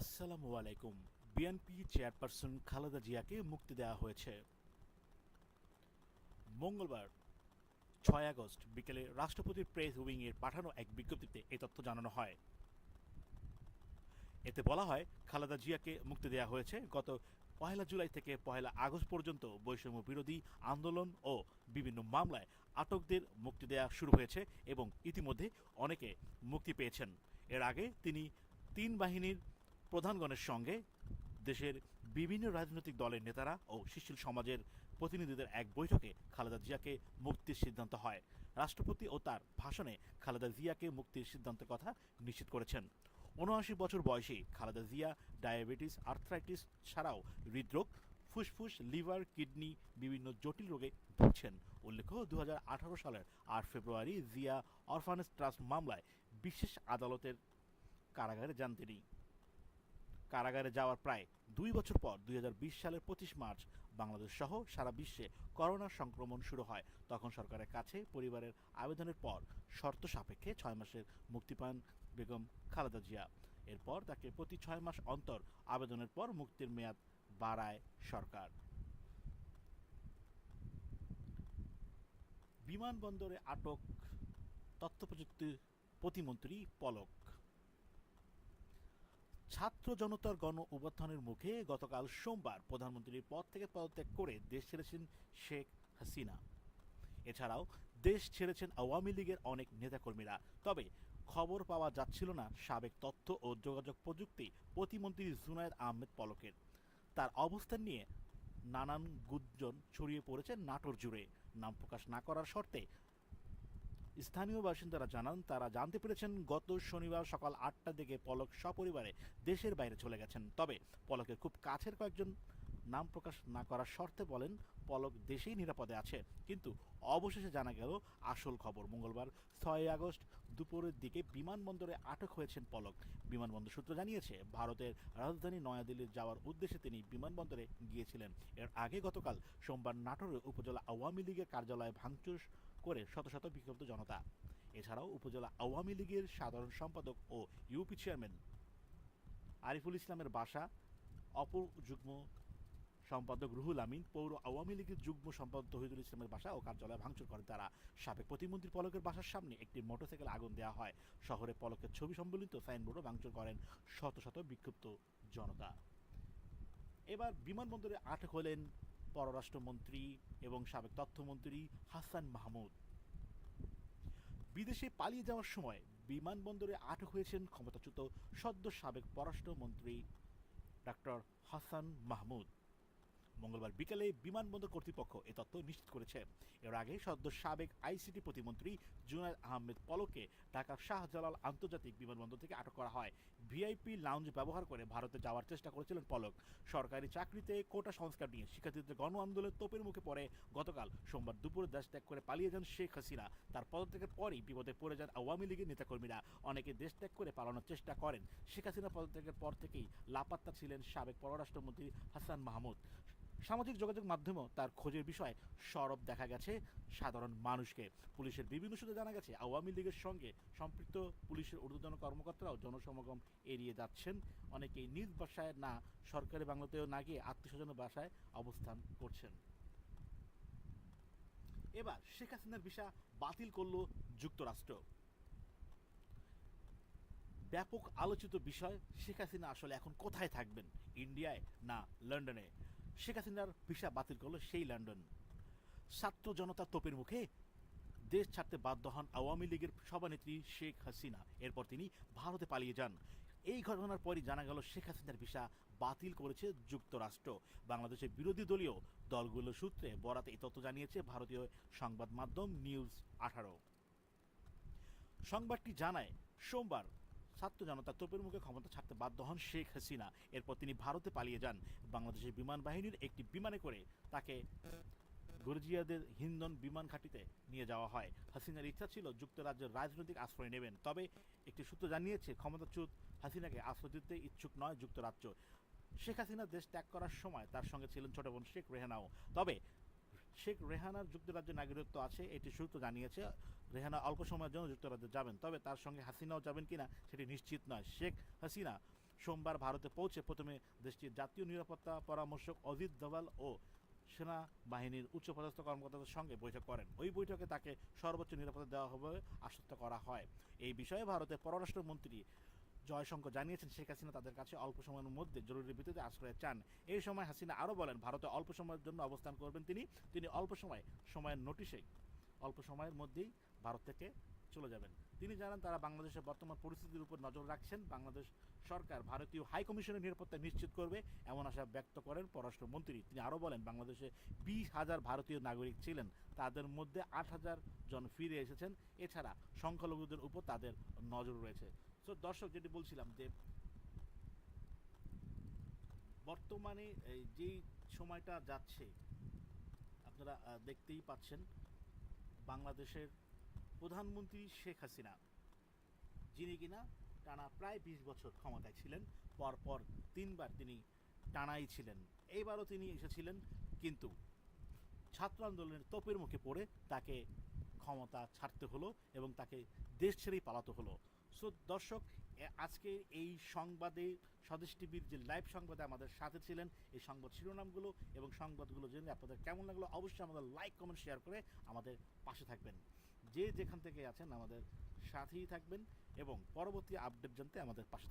আসসালামু আলাইকুম। BNP chairperson Khaleda জিয়াকে মুক্তি দেওয়া হয়েছে। মঙ্গলবার, ছয় আগস্ট বিকেলে রাষ্ট্রপতির প্রেস উইংয়ের পাঠানো এক বিজ্ঞপ্তিতে এই তথ্য জানানো হয়। এতে বলা হয়, খালেদা জিয়াকে মুক্তি দেওয়া হয়েছে গত পহেলা জুলাই থেকে পহেলা আগস্ট পর্যন্ত বৈষম্য বিরোধী আন্দোলন ও বিভিন্ন মামলায় আটকদের মুক্তি দেওয়া শুরু হয়েছে এবং ইতিমধ্যে অনেকে মুক্তি পেয়েছেন। এর আগে তিনি তিন বাহিনীর প্রধানগণের সঙ্গে দেশের বিভিন্ন রাজনৈতিক দলের নেতারা ও সুশীল সমাজের প্রতিনিধিদের এক বৈঠকে খালেদা জিয়াকে মুক্তির সিদ্ধান্ত হয়। রাষ্ট্রপতি ও তার ভাষণে খালেদা জিয়াকে মুক্তির সিদ্ধান্তের কথা নিশ্চিত করেছেন। উনআশি বছর বয়সে খালেদা জিয়া ডায়াবেটিস, আর্থ্রাইটিস ছাড়াও হৃদরোগ, ফুসফুস, লিভার, কিডনি, বিভিন্ন জটিল রোগে ভুগছেন। উল্লেখ্য দু হাজার আঠারো সালের আট ফেব্রুয়ারি জিয়া অরফানেস ট্রাস্ট মামলায় বিশেষ আদালতের কারাগারে যান তিনি। কারাগারে যাওয়ার প্রায় দুই বছর পর দুই হাজার বিশ সালের পঁচিশ মার্চ বাংলাদেশ সহ সারা বিশ্বে করোনা সংক্রমণ শুরু হয়। তখন সরকারের কাছে পরিবারের আবেদনের পর শর্ত সাপেক্ষে ছয় মাসের মুক্তি পান বেগম খালেদা জিয়া। এরপর তাকে প্রতি ছয় মাস অন্তর আবেদনের পর মুক্তির মেয়াদ বাড়ায় সরকার। বিমানবন্দরে আটক তথ্য প্রযুক্তি প্রতিমন্ত্রী পলক। ছাত্র জনতার গণ অভ্যুত্থানের মুখে গতকাল সোমবার প্রধানমন্ত্রীর পদ থেকে পদত্যাগ করে দেশ ছেড়েছেন শেখ হাসিনা। এছাড়াও দেশ ছেড়েছেন আওয়ামী লীগের অনেক নেতাকর্মীরা। তবে খবর পাওয়া যাচ্ছিল না সাবেক তথ্য ও যোগাযোগ প্রযুক্তি প্রতিমন্ত্রী জুনায়েদ আহমেদ পলকের। তার অবস্থান নিয়ে নানান গুঞ্জন ছড়িয়ে পড়েছে নাটোর জুড়ে। নাম প্রকাশ না করার শর্তে স্থানীয় বাসিন্দারা জানান, তারা জানতে পেরেছেন গত শনিবার সকাল আটটার দিকে পলক সপরিবারে দেশের বাইরে চলে গেছেন। তবে পলকের খুব কাছের কয়েকজন নাম প্রকাশ না করার শর্তে বলেন, পলক দেশেই নিরাপদে আছে। কিন্তু অবশেষে জানা গেল, আসল খবর মঙ্গলবার ছয় আগস্ট দুপুরের দিকে বিমানবন্দরে আটক হয়েছেন পলক। বিমানবন্দর সূত্র জানিয়েছে, ভারতের রাজধানী নয়াদিল্লি যাওয়ার উদ্দেশ্যে তিনি বিমানবন্দরে গিয়েছিলেন। এর আগে গতকাল সোমবার নাটোরের উপজেলা আওয়ামী লীগের কার্যালয়ে ভাঙচুর করে শত শত বিক্ষুব্ধ জনতা। এছাড়াও উপজেলা আওয়ামী লীগের সাধারণ সম্পাদক ও ইউপি চেয়ারম্যান আরিফুল ইসলামের বাসা, অপর যুগ্ম সম্পাদক রুহুল আমিন, পৌর আওয়ামী লীগের যুগ্ম সম্পাদক তহিদুল ইসলামের বাসা ও কার্যালয় ভাঙচুর করেন তারা। সাবেক প্রতিমন্ত্রী পলকের বাসার সামনে একটি মোটরসাইকেল আগুন দেওয়া হয়। শহরে পলকের ছবি সম্বলিত সাইনবোর্ডও ভাঙচুর করেন শত শত বিক্ষুব্ধ জনতা। এবার বিমানবন্দরে আটক হলেন পররাষ্ট্রমন্ত্রী এবং সাবেক তথ্যমন্ত্রী হাসান মাহমুদ। বিদেশে পালিয়ে যাওয়ার সময় বিমানবন্দরে আটক হয়েছেন ক্ষমতাচ্যুত সদ্য সাবেক পররাষ্ট্রমন্ত্রী ডক্টর হাসান মাহমুদ। মঙ্গলবার বিকেলে বিমানবন্দর কর্তৃপক্ষ এ তথ্য নিশ্চিত করেছে। এর আগে সদ্য সাবেক আইসিটি প্রতিমন্ত্রী জুনায়দ আহমেদ পলকে ঢাকার শাহজালাল আন্তর্জাতিক বিমানবন্দর থেকে আটক করা হয়। ভিআইপি লাউঞ্জ ব্যবহার করে ভারতে যাওয়ার চেষ্টা করেছিলেন পলক। সরকারি চাকরিতে কোটা সংস্কার নিয়ে শিক্ষার্থীদের গণ আন্দোলনের তোপের মুখে পড়ে গতকাল সোমবার দুপুরে দেশ ত্যাগ করে পালিয়ে যান শেখ হাসিনা। তার পদত্যাগের পরই বিপদে পড়ে যান আওয়ামী লীগের নেতাকর্মীরা। অনেকে দেশ ত্যাগ করে পালানোর চেষ্টা করেন। শেখ হাসিনা পদত্যাগের পর থেকেই লাপাত্তা ছিলেন সাবেক পররাষ্ট্রমন্ত্রী হাসান মাহমুদ। সামাজিক যোগাযোগ মাধ্যমেও তার খোঁজের বিষয়ে সরব দেখা গেছে সাধারণ মানুষকে। পুলিশের বিভিন্ন সূত্রে জানা গেছে, আওয়ামী লীগের সঙ্গে সম্পৃক্ত পুলিশের ঊর্ধ্বতন কর্মকর্তারাও জনসমাগম এড়িয়ে যাচ্ছেন। অনেকেই নিজ বাসায় না, সরকারি বাংলাতেও না গিয়ে আত্মীয়স্বজনের বাসায় অবস্থান করছেন। এবার শেখ হাসিনার ভিসা বাতিল করল যুক্তরাষ্ট্র। ব্যাপক আলোচিত বিষয়, শেখ হাসিনা আসলে এখন কোথায় থাকবেন? ইন্ডিয়ায় না লন্ডনে? শেখ হাসিনার ভিসা বাতিল করল সেই লন্ডন। ছাত্র জনতার তোপের মুখে দেশ ছাড়তে বাধ্য হন আওয়ামী লীগের সভানেত্রী শেখ হাসিনা। এরপর তিনি ভারতে পালিয়ে যান। এই ঘটনার পরই জানা গেল শেখ হাসিনার ভিসা বাতিল করেছে যুক্তরাষ্ট্র। বাংলাদেশের বিরোধী দলীয় দলগুলোর সূত্রে বরাতে এই তথ্য জানিয়েছে ভারতীয় সংবাদ মাধ্যম নিউজ আঠারো। সংবাদটি জানায়, সোমবার ছাত্র জনতা তোপের মুখে ক্ষমতা ছাড়তে বাধ্য হন শেখ হাসিনা। এরপর তিনি ভারতে পালিয়ে যান। বাংলাদেশের বিমান বাহিনীর একটি বিমানে করে তাকে গর্জিয়াদের হিন্দন বিমান ঘাঁটিতে নিয়ে যাওয়া হয়। হাসিনার ইচ্ছা ছিল যুক্তরাজ্যের রাজনৈতিক আশ্রয় নেবেন, তবে একটি সূত্র জানিয়েছে, ক্ষমতাচ্যুত হাসিনাকে আশ্রয় দিতে ইচ্ছুক নয় যুক্তরাজ্য। শেখ হাসিনা দেশ ত্যাগ করার সময় তার সঙ্গে ছিলেন ছোট বোন শেখ রেহানাও। তবে শেখ রেহানার যুক্তরাজ্যের নাগরিকত্ব আছে, এটি সূত্র জানিয়েছে। রেহানা অল্প সময়ের জন্য যুক্তরাজ্যে যাবেন, তবে তার সঙ্গে হাসিনাও যাবেন কিনা সেটি নিশ্চিত নয়। শেখ হাসিনা সোমবার ভারতে পৌঁছে প্রথমে দেশটির জাতীয় নিরাপত্তা পরামর্শক অজিত দোভাল ও সেনা বাহিনীর উচ্চপদস্থ কর্মকর্তাদের সঙ্গে বৈঠক করেন। ওই বৈঠকে তাকে সর্বোচ্চ নিরাপত্তা দেওয়া হবে, আশ্বস্ত করা হয়। এই বিষয়ে ভারতের পররাষ্ট্রমন্ত্রী জয়শঙ্কর জানিয়েছেন, শেখ হাসিনা তাদের কাছে অল্প সময়ের মধ্যে জরুরি ভিত্তিতে আশ্রয় চান। এই সময় হাসিনা আরও বলেন, ভারতে অল্প সময়ের জন্য অবস্থান করবেন তিনি। তিনি অল্প সময়, সময়ের নোটিশে, অল্প সময়ের মধ্যেই ভারত থেকে চলে যাবেন। তিনি জানান, তারা বাংলাদেশের বর্তমান পরিস্থিতির উপর নজর রাখছেন। বাংলাদেশ সরকার ভারতীয় হাই কমিশনের নিরাপত্তা নিশ্চিত করবে, এমন আশা ব্যক্ত করেন পররাষ্ট্রমন্ত্রী। তিনি আরও বলেন, বাংলাদেশে বিশ হাজার ভারতীয় নাগরিক ছিলেন। তাদের মধ্যে আট হাজার জন ফিরে এসেছেন। এছাড়া সংখ্যালঘুদের উপর তাদের নজর রয়েছে। তো দর্শক, যেটি বলছিলাম যে বর্তমানে যেই সময়টা যাচ্ছে, আপনারা দেখতেই পাচ্ছেন, বাংলাদেশের প্রধানমন্ত্রী শেখ হাসিনা, যিনি কিনা টানা প্রায় বিশ বছর ক্ষমতায় ছিলেন পরপর তিনবার তিনি টানাই ছিলেন। এইবারও তিনি এসেছিলেন, কিন্তু ছাত্র আন্দোলনের তোপের মুখে পড়ে তাকে ক্ষমতা ছাড়তে হলো এবং তাকে দেশ ছেড়েই পালাতে হলো। সো দর্শক আজকে এই সংবাদে স্বদেশ টিভির যে লাইভ সংবাদে আমাদের সাথে ছিলেন, এই সংবাদ শিরোনামগুলো এবং সংবাদগুলো জেনে আপনাদের কেমন লাগল অবশ্যই আমাদের লাইক, কমেন্ট, শেয়ার করে আমাদের পাশে থাকবেন। যে যেখান থেকে আছেন আমাদের সাথেই থাকবেন এবং পরবর্তী আপডেট জানতে আমাদের পাশে